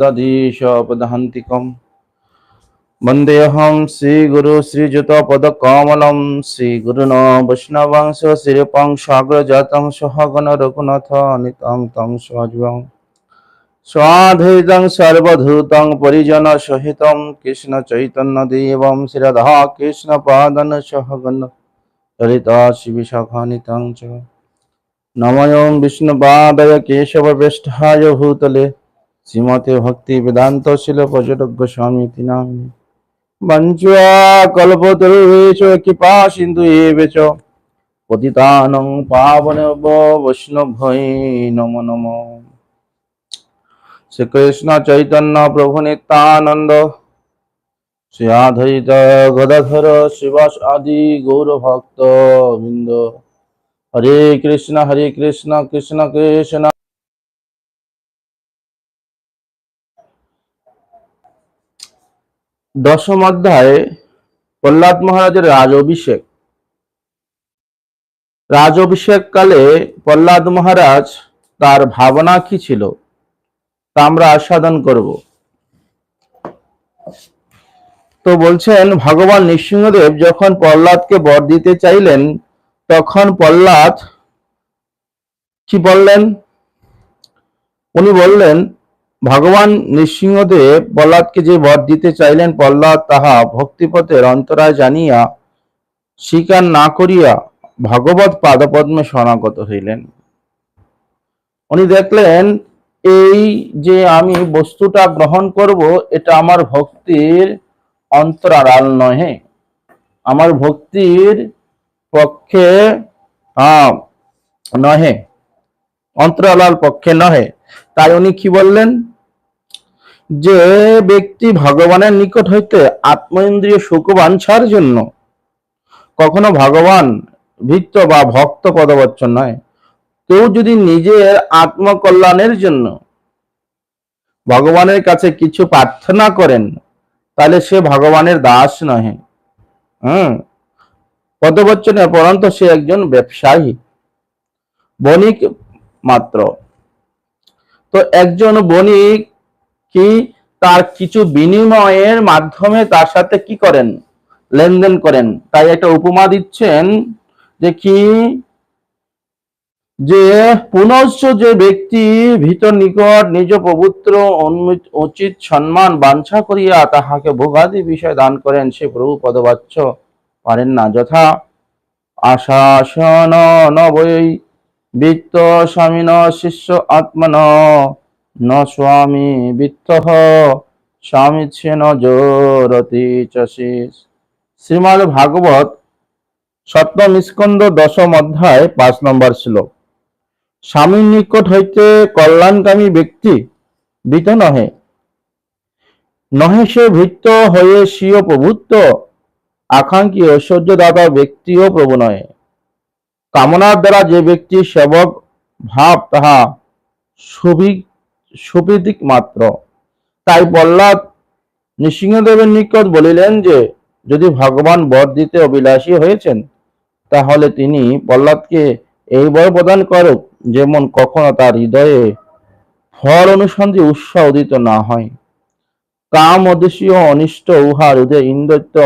तदीशपदहन्तिकम् वन्देऽहं श्रीगुरु श्रीयुतपदकमलं श्रीगुरुण वैष्णवंश श्रीपं साग्रजातं सहगण रघुनाथानितं तं सहजीवम् स्वाधीतं सर्वधूतं परिजनसहितं कृष्णचैतन्यदेवं श्रीराधा कृष्णपादन सहगण ललिता शिविशाखानितं च नमयं विष्णुपादय केशववेष्ठाय भूतले শ্রীমতে ভক্তি বেদান্ত ছিল পর্যটক গোস্বামী নামে বঞ্চুয়া কল্পতরুষ কৃপা সিন্ধু এবেচ পতিতানং পাবন বৈষ্ণভৈ নম নম। শ্রীকৃষ্ণ চৈতন্য প্রভু নিত্যানন্দ। শ্রী আধৈত গদাধর শিবাস আদি গৌর ভক্ত বৃন্দ হরে কৃষ্ণ হরে কৃষ্ণ কৃষ্ণ কৃষ্ণ। দশম অধ্যায়ে প্রহ্লাদ মহারাজের রাজ অভিষেক রাজ অভিষেক কালে প্রহ্লাদ মহারাজ তার ভাবনা কি ছিল, তা আমরা আস্বাদন করব। তো বলছেন, ভগবান নৃসিংহদেব যখন প্রহ্লাদকে বর দিতে চাইলেন, তখন প্রহ্লাদ কি বললেন? উনি বললেন ভগবান নৃসিংহদেব প্রহ্লাদকে যে বর দিতে চাইলেন, প্রহ্লাদ তাহা ভক্তিপথের অন্তরায় জানিয়া স্বীকার না করিয়া ভগবত পাদপদ্মে শরণাগত হইলেন। উনি দেখলেন, এই যে আমি বস্তুটা গ্রহণ করব, এটা আমার ভক্তির অন্তরাল নহে। আমার ভক্তির পক্ষে নহে। অন্তরালার পক্ষে নহে। তাই উনি কি বললেন? যে ব্যক্তি ভগবানের নিকট হইতে আত্মেন্দ্রিয় সুখ বাঞ্ছার জন্য? কখনো ভগবান ভিত্ত বা ভক্ত পদবচ্চন নয়। কেউ যদি নিজের আত্মকল্যাণের জন্য ভগবানের কাছে কিছু প্রার্থনা করেন, তাহলে সে ভগবানের দাস নহে। হম? পদবচ্চনে পরন্ত সে একজন ব্যবসায়ী, বণিক মাত্র। তো একজন বণিক কি তার কিছু বিনিময়ের মাধ্যমে তার সাথে কি করেন? লেনদেন করেন। তাই একটা উপমা দিচ্ছেন যে কি? যে পুনশ্চ যে ব্যক্তি ভিতর নিকট নিজ পবিত্র উচিত সম্মান বাঞ্ছা করিয়া তাহাকে ভোগাদি বিষয় দান করেন, সে প্রভু পদবাচ্য পারেন না। যথা আশাসন নবৈ বিত্ত স্বামী ন শিষ্য আত্মন ন স্বামী বিত্ত স্বামী ন জোরতি চশিস। শ্রীমদ ভাগবত সপ্তম স্কন্দ দশম অধ্যায় পাঁচ নম্বর শ্লোক। স্বামীর নিকট হইতে কল্যাণকামী ব্যক্তি বিত নহে। নহে সে ভৃত্য হয়ে স্বীয় প্রভুত্ব, আকাঙ্ক্ষী ঐশ্বর্যদাতা ব্যক্তিও প্রভু নয় কামনার দ্বারা যে ব্যক্তি সেবক ভাব তাহা সুবি সুবিদিক মাত্র। তাই প্রহ্লাদ নৃসিংহদেবের নিকট বলিলেন যে, যদি ভগবান বর দিতে অভিলাষী হয়েছেন, তাহলে তিনি প্রহ্লাদকে এই বর প্রদান করুক যেমন কখনো তার হৃদয়ে ফল অনুসন্ধি উৎসাহ উদিত না হয়। কাম অদেশীয় অনিষ্ট উহার উদয় ইন্দ্রিত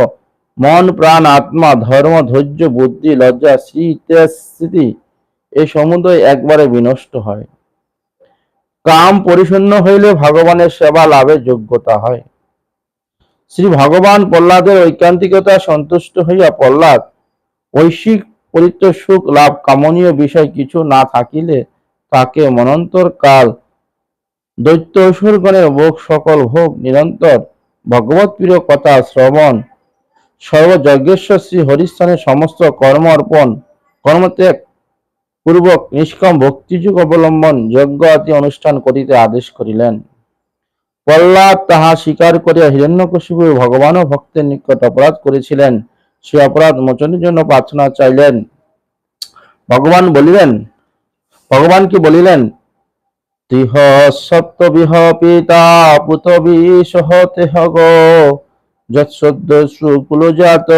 মন প্রাণ আত্মা ধর্ম ধৈর্য বুদ্ধি লজ্জা শ্রী ইত্যাদি এই সমুদয় একবারে বিনষ্ট হয়। কাম পরিশূন্য হইলে ভগবানের সেবা লাভের যোগ্যতা হয়। শ্রী ভগবান প্রহ্লাদের ঐকান্তিকতা সন্তুষ্ট হইয়া প্রহ্লাদ ঐশিক পরিত্য সুখ লাভ কামনীয় বিষয় কিছু না থাকিলে তাকে মনন্তর কাল দৈত্য অসুরগণের ভোগ সকল ভোগ নিরন্তর ভগবত প্রিয় কথা শ্রবণ সর্বযজ্ঞেশ্বর শ্রী হরিস্থানের সমস্ত কর্ম অর্পণ, কর্মত্যাগ পূর্বক নিষ্কম ভক্তিযুগ অবলম্বন যজ্ঞ আদি অনুষ্ঠান করিতে আদেশ করিলেন। প্রহ্লাদ তাহা স্বীকার করিয়া হিরণ্যকশিপু ভগবান ও ভক্তের নিকট অপরাধ করেছিলেন। সে অপরাধ মোচনের জন্য প্রার্থনা চাইলেন। ভগবান বলিলেন, ভগবান কি বলিলেন? তিহ সত্যবিহ পিতা পুতবি সহতে হগ। যৎসদ্য সুকুলজাত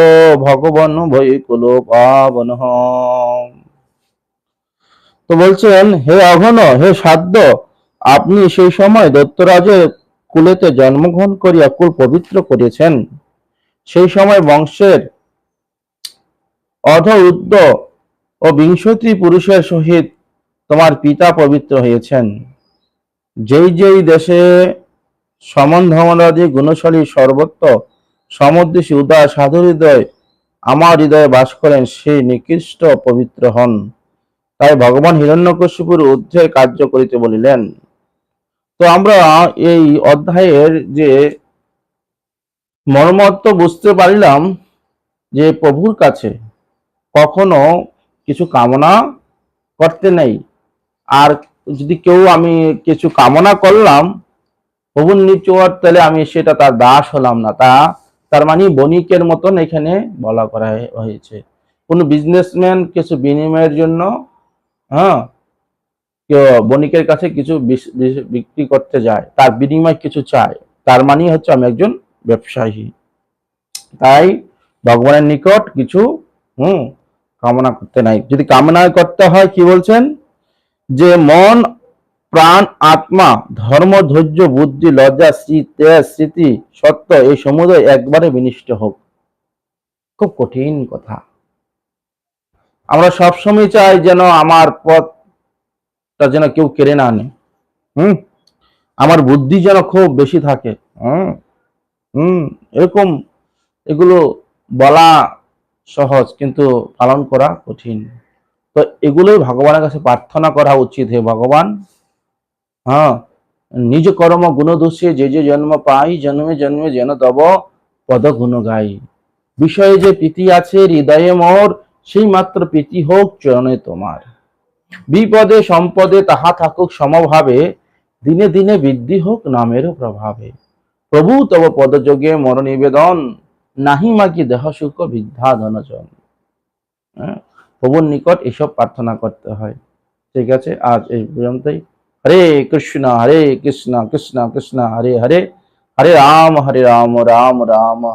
ভগবান ভৈ কুল পাবন তো বলছেন হে অঘন, হে সাধ্য, আপনি সেই সময় দত্তরাজের কুলেতে জন্মগ্রহণ করিয়া কুল পবিত্র করিয়েছেন। সেই সময় বংশের অধ উদ্দ ও বিংশতি পুরুষের সহিত তোমার পিতা পবিত্র হয়েছেন যেই যেই দেশে সমন্ধমনাদি গুণশালী সর্বত্র সমুদ্দেশী উদার সাধু হৃদয়, আমার হৃদয়ে বাস করেন, সেই নিকৃষ্ট পবিত্র হন। তাই ভগবান হিরণ্যকশিপুর ঊর্ধ্বে কার্য করিতে বলিলেন। তো আমরা এই অধ্যায়ের যে মর্মত্ব বুঝতে পারলাম যে প্রভুর কাছে কখনো কিছু কামনা করতে নেই। আর যদি কেউ আমি কিছু কামনা করলাম, প্রভুর নিচুয়ার তাহলে আমি সেটা তার দাস হলাম না। তা তার মানে বণিকের মতন এখানে বলা করা হয়ে- হয়েছে। কোনো বিজনেসম্যান কিছু বিনিময়ের জন্য হ্যাঁ। বণিকের কাছে কিছু বিক্রি করতে যায়, তার বিনিময় কিছু চায়, তার মানে হচ্ছে আমি একজন ব্যবসায়ী। তাই ভগবানের নিকট কিছু, হুম, কামনা করতে নাই। যদি কামনা করতে হয়, কি বলছেন? যে মন, প্রাণ, আত্মা, ধর্ম, ধৈর্য, বুদ্ধি, লজ্জা স্মৃ- তেজ স্মৃতি, সত্য, এই সমুদয় একবারে বিনিষ্ট হোক। খুব কঠিন কথা। আমরা সবসময় চাই যেন আমার পথটা যেন কেউ কেড়ে না আনে হুম? আমার বুদ্ধি যেন খুব বেশি থাকে। হুম? হুম? এরকম এগুলো বলা সহজ কিন্তু পালন করা কঠিন। তো এগুলোই ভগবানের কাছে প্রার্থনা করা উচিত হে ভগবান। হ্যাঁ? নিজ কর্ম গুণ দোষে যে যে জন্ম পাই, জন্মে জন্মে যেন তব পদ গুণ গাই। বিষয়ে যে প্রীতি আছে, হৃদয়ে মোর সেই মাত্র প্রীতি হোক চরণে তোমার। বিপদে, সম্পদে তাহা থাকুক সমভাবে, দিনে দিনে বৃদ্ধি হোক নামেরও প্রভাবে। প্রভু, তব পদযোগে মর নিবেদন নাহি মাকি দেহ সুখ বিদ্যা ধনজন। হ্যাঁ প্রভুর নিকট এসব প্রার্থনা করতে হয়। ঠিক আছে, আজ এই পর্যন্তই। হরে কৃষ্ণ হরে কৃষ্ণ কৃষ্ণ কৃষ্ণ, হরে হরে। হরে রাম হরে রাম রাম রাম।